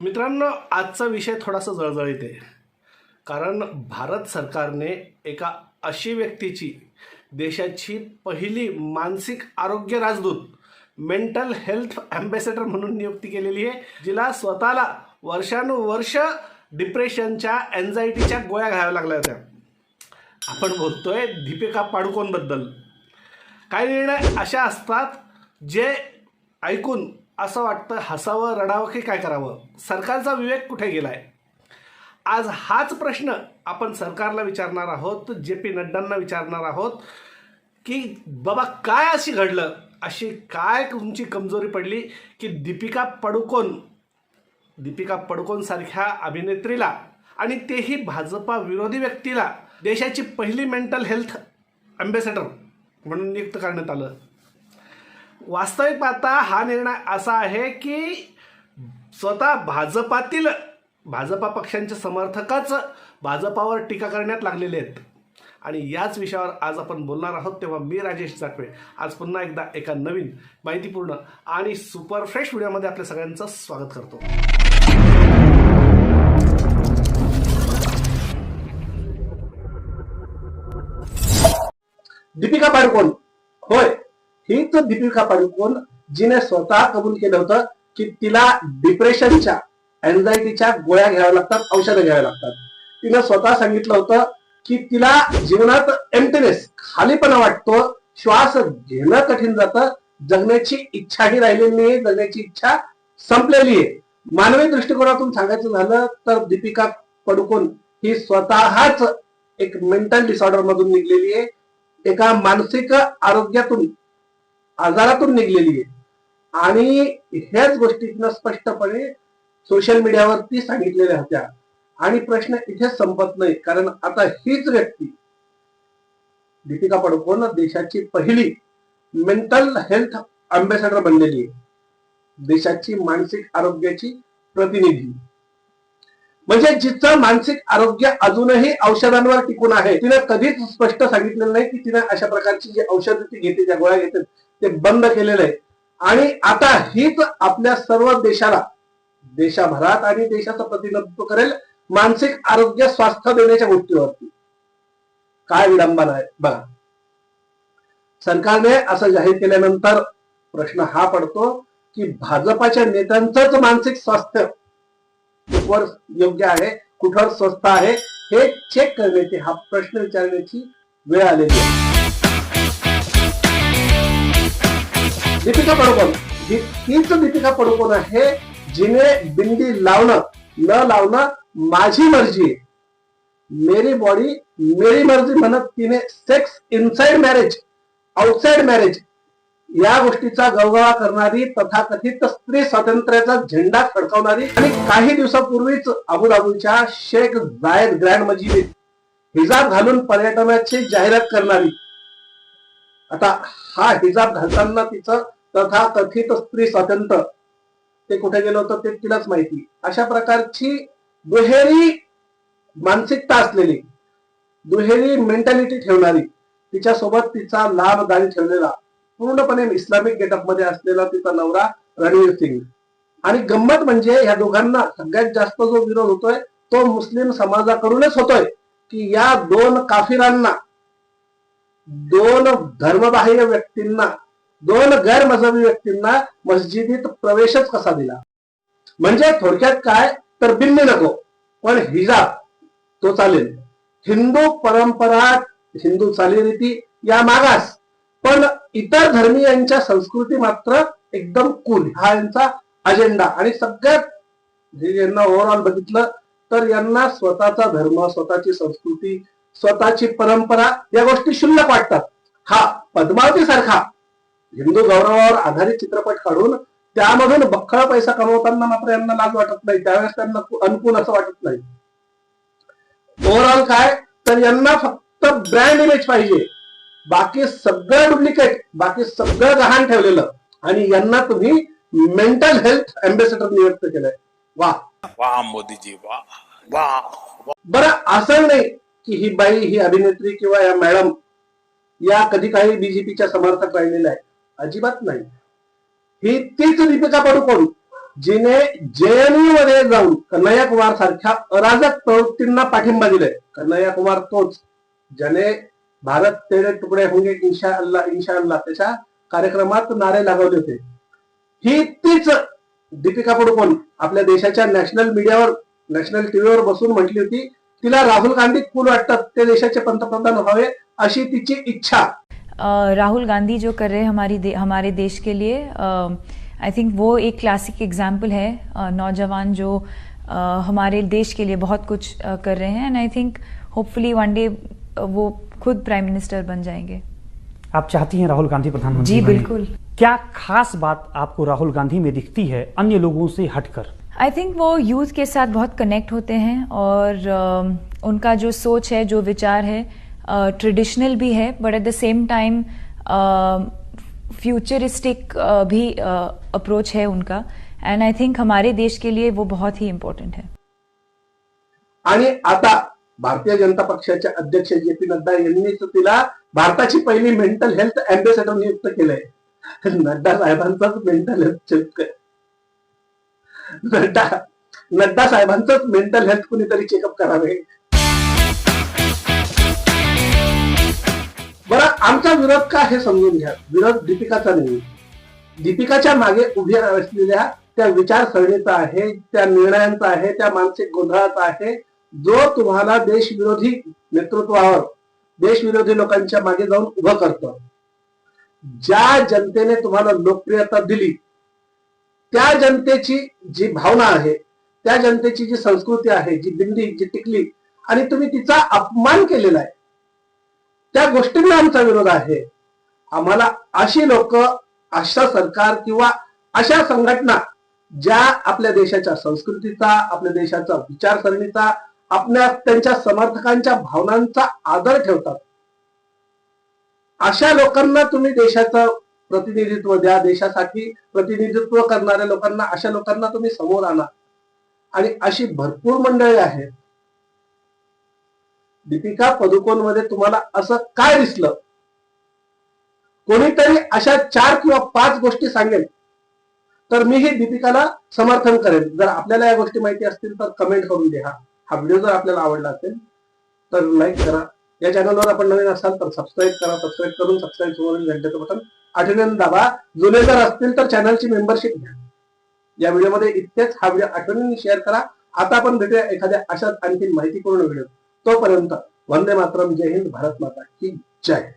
मित्रांनो आजचा विषय थोडासा जळजळीत आहे. कारण भारत सरकारने एका अशी व्यक्तीची देशाची पहिली मानसिक आरोग्य राजदूत मेंटल हेल्थ अँबॅसेडर म्हणून नियुक्ती केलेली आहे जिला स्वतःला वर्षानुवर्ष डिप्रेशनच्या अँझायटीच्या गोळ्या घ्याव्या लागल्या होत्या. आपण बोलतोय दीपिका पाडुकोनबद्दल काही निर्णय? अशा असतात जे ऐकून असं वाटतं हसावं रडावं की काय करावं? सरकारचा विवेक कुठे गेला आहे आज हाच प्रश्न आपण सरकारला विचारणार आहोत जे पी नड्डांना विचारणार आहोत की बाबा काय अशी घडलं? अशी काय तुमची कमजोरी पडली की दीपिका पडुकोन दीपिका पडुकोनसारख्या अभिनेत्रीला आणि तेही भाजपा विरोधी व्यक्तीला देशाची पहिली मेंटल हेल्थ अँबॅसेडर म्हणून नियुक्त करण्यात आलं? वास्तविक पाहता हा निर्णय असा आहे की स्वतः भाजपातील भाजपा पक्षांचे समर्थकच भाजपावर टीका करण्यात लागलेले आहेत. आणि याच विषयावर आज आपण बोलणार आहोत तेव्हा मी राजेश जाटवे आज पुन्हा एकदा एका नवीन माहितीपूर्ण आणि सुपर फ्रेश व्हिडिओमध्ये आपल्या सगळ्यांचं स्वागत करतो. दीपिका पाडुकोन होय. हीच दीपिका पाडुकोन जिने स्वतः कबूल केलं होतं की तिला डिप्रेशनच्या अँझायटीच्या गोळ्या घ्याव्या लागतात औषधं घ्याव्या लागतात. तिनं स्वतः सांगितलं होतं की तिला जीवनात एम्प्टीनेस खालीपणा वाटतो श्वास घेणं कठीण जातं जगण्याची इच्छाही राहिलेली नाही जगण्याची इच्छा संपलेली आहे. मानवी दृष्टिकोनातून सांगायचं झालं तर दीपिका पडुकोन ही स्वतःच एक मेंटल डिसऑर्डर मधून निघलेली आहे. एका मानसिक आरोग्यातून आजारातून निघलेली आहे. आणि ह्याच गोष्टीतनं स्पष्टपणे सोशल मीडियावरती सांगितलेल्या होत्या. आणि प्रश्न इथे संपत नाही कारण आता हीच व्यक्ती दीपिका पडुकोन देशाची पहिली मेंटल हेल्थ अँबॅसेडर बनलेली आहे. देशाची मानसिक आरोग्याची प्रतिनिधी. म्हणजे जिचं मानसिक आरोग्य अजूनही औषधांवर टिकून आहे तिनं कधीच स्पष्ट सांगितलेलं नाही की तिनं अशा प्रकारची जी औषध ती घेते ज्या गोळ्या घेते ते बंद केलेलं आहे. आणि आता हीच आपल्या सर्व देशाला देशाभरात आणि देशाचं प्रतिनिधित्व करेल मानसिक आरोग्य स्वास्थ्य देण्याच्या गोष्टीवरती. काय विडंबना आहे? बघा. सरकारने असं जाहीर केल्यानंतर प्रश्न हा पडतो की भाजपाच्या नेत्यांचंच मानसिक स्वास्थ्य वर योग्य आहे कुठवर स्वस्त आहे हे चेक करण्याची हा प्रश्न विचारण्याची वेळ आलेली आहे. दीपिका पडुकोन ही तीच दीपिका पडुकोन आहे जिने बिंदी लावणं न लावणं माझी मर्जी आहे. मेरी बॉडी मेरी मर्जी म्हणत तिने sex inside marriage outside marriage या गोष्टीचा गवगवा करणारी तथाकथित स्त्री स्वातंत्र्याचा झेंडा फडकवणारी आणि काही दिवसापूर्वीच अबुधाबीच्या शेख जायद ग्रँड मजिदीत हिजाब घालून पर्यटनाची जाहिरात करणारी. आता हा हिजाब घालताना तिचं तथाकथित स्त्री स्वातंत्र्य ते कुठे गेलं होतं ते तिलाच माहिती. अशा प्रकारची दुहेरी मानसिकता असलेली दुहेरी मेंटॅलिटी ठेवणारी तिच्यासोबत तिचा लाभ दान ठेवलेला पूर्णपणे इस्लामिक गेटअपमध्ये असलेला तिचा नवरा रणवीर सिंग. आणि गंमत म्हणजे ह्या दोघांना सगळ्यात जास्त जो विरोध होतोय तो मुस्लिम समाजाकडूनच होतोय. की या दोन काफिरांना दोन धर्मबाह्य व्यक्तींना दोन गैरमजहबी व्यक्तींना मस्जिदीत प्रवेशच कसा दिला? म्हणजे थोडक्यात काय? तर बिन्नी नको पण हिजाब तो चालेल. हिंदू परंपरा हिंदू चालीरीती या मागास. पण इतर धर्मीयांच्या संस्कृती मात्र एकदम कुल हा यांचा अजेंडा आणि सगळ्यात यांना ओव्हरऑल बघितलं तर यांना स्वतःचा धर्म स्वतःची संस्कृती स्वतःची परंपरा या गोष्टी शुल्लक वाटतात. हा पद्मावती सारखा हिंदू गौरवावर आधारित चित्रपट काढून त्यामधून बख्खळ पैसा कमवताना मात्र यांना लाज वाटत नाही. त्यावेळेस त्यांना अनुकूल असं वाटत नाही. ओव्हरऑल काय? तर यांना फक्त ब्रँड इमेज पाहिजे. बाकी सगळं डुप्लिकेट बाकी सगळं गहाण ठेवलेलं. आणि यांना तुम्ही मेंटल हेल्थ अँबॅसेडर नियुक्त केलंय. वा. वाह मोदी जी वाह वाह बरं असं नाही की ही बाई ही अभिनेत्री किंवा या मॅडम या कधी काही बीजेपीच्या समर्थक राहिलेल्या आहेत. अजिबात नाही. ही तीच दीपिका पडुकोन जिने जेएनयू मध्ये जाऊन कन्हैया कुमार सारख्या अराजक प्रवृत्तींना पाठिंबा दिलाय. कन्हैया कुमार तोच ज्याने भारत तेरे तुकडे होंगे इन्शा अल्लाह इन्शा अल्ला त्याच्या कार्यक्रमात नारे लागवले होते. ही तीच दीपिका पडुकोन आपल्या देशाच्या नॅशनल मीडियावर नॅशनल टीव्हीवर बसून म्हटली होती तिला राहुल गांधी कुल वाटतात ते देशाचे पंतप्रधान व्हावे अशी तिची इच्छा. राहुल गांधी जो कर रहे हमारी दे, हमारे देश के लिए आई थिंक वो एक क्लासिक एग्जाम्पल है नौजवान जो हमारे देश के लिए बहुत कुछ कर रहे हैं. And I think hopefully one day वो खुद प्राइम मिनिस्टर बन जाएँगे। आप चाहती हैं राहुल गांधी प्रधानमंत्री जी बिल्कुल। क्या खास बात आपको राहुल गांधी में दिखती है अन्य लोगों से हटकर? आई थिंक वो यूथ के साथ बहुत कनेक्ट होते हैं और उनका जो सोच है जो विचार है ट्रेडिशनल भी है but at the same time futuristic भी अप्रोच है उनका। एंड आई थिंक हमारे देश के लिए वो बहुत ही इम्पोर्टेंट है। आणि आता भारतीय जनता पक्षाचे अध्यक्ष जे पी नड्डा यांनीच तिला भारताची पहिली मेंटल हेल्थ अँबेसेडर नियुक्त केलंय. नड्डा साहेबांचाच मेंटल हेल्थ नड्डा नड्डा साहेबांचंच मेंटल हेल्थ कुणीतरी चेकअप करावे? बरं आमचा विरोध का हे समजून घ्या. विरोध दीपिकाचा नाही. दीपिकाच्या मागे उभ्या असलेल्या त्या विचारसरणीचा आहे त्या निर्णयांचा आहे त्या मानसिक गोंधळाचा आहे जो तुम्हाला देशविरोधी नेतृत्वावर देशविरोधी लोकांच्या मागे जाऊन उभं करतं ज्या जनतेने तुम्हाला लोकप्रियता दिली त्या जनतेची जी भावना आहे त्या जनतेची जी संस्कृती आहे जी दिंडी जी टिकली आणि तुम्ही तिचा अपमान केलेला आहे त्या गोष्टींना आमचा विरोध आहे. आम्हाला अशी लोक अशा सरकार किंवा अशा संघटना ज्या आपल्या देशाच्या संस्कृतीचा आपल्या देशाचा विचारसरणीचा आपल्या त्यांच्या समर्थकांच्या भावनांचा आदर ठेवतात. अशा लोकांना तुम्ही देशाचं प्रतिनिधित्व द्या देशासाठी प्रतिनिधित्व करणाऱ्या लोकांना अशा लोकांना तुम्ही समोर आणा. आणि अशी भरपूर मंडळी आहेत. दीपिका पदुकोणमध्ये तुम्हाला असं काय दिसलं? कोणीतरी अशा चार किंवा पाच गोष्टी सांगेल. तर मी ही दीपिकाला समर्थन करेन. जर आपल्याला या गोष्टी माहिती असतील तर कमेंट करून द्या हा व्हिडिओ जर आपल्याला आवडला असेल तर लाईक करा. या चॅनलवर आपण नवीन असाल तर सबस्क्राईब करा. सबस्क्राईब करून सबस्क्राईब करून घंटेचं बटन आठवणीने दाबा. जुने जर असतील तर चॅनलची मेंबरशिप घ्या. या व्हिडिओमध्ये इतकेच हा व्हिडिओ आठवणीने शेअर करा. आता आपण भेटूया एखाद्या अशाच आणखी माहितीपूर्ण व्हिडिओ तोपर्यंत वंदे मातरम. जय हिंद. भारत माता की जय.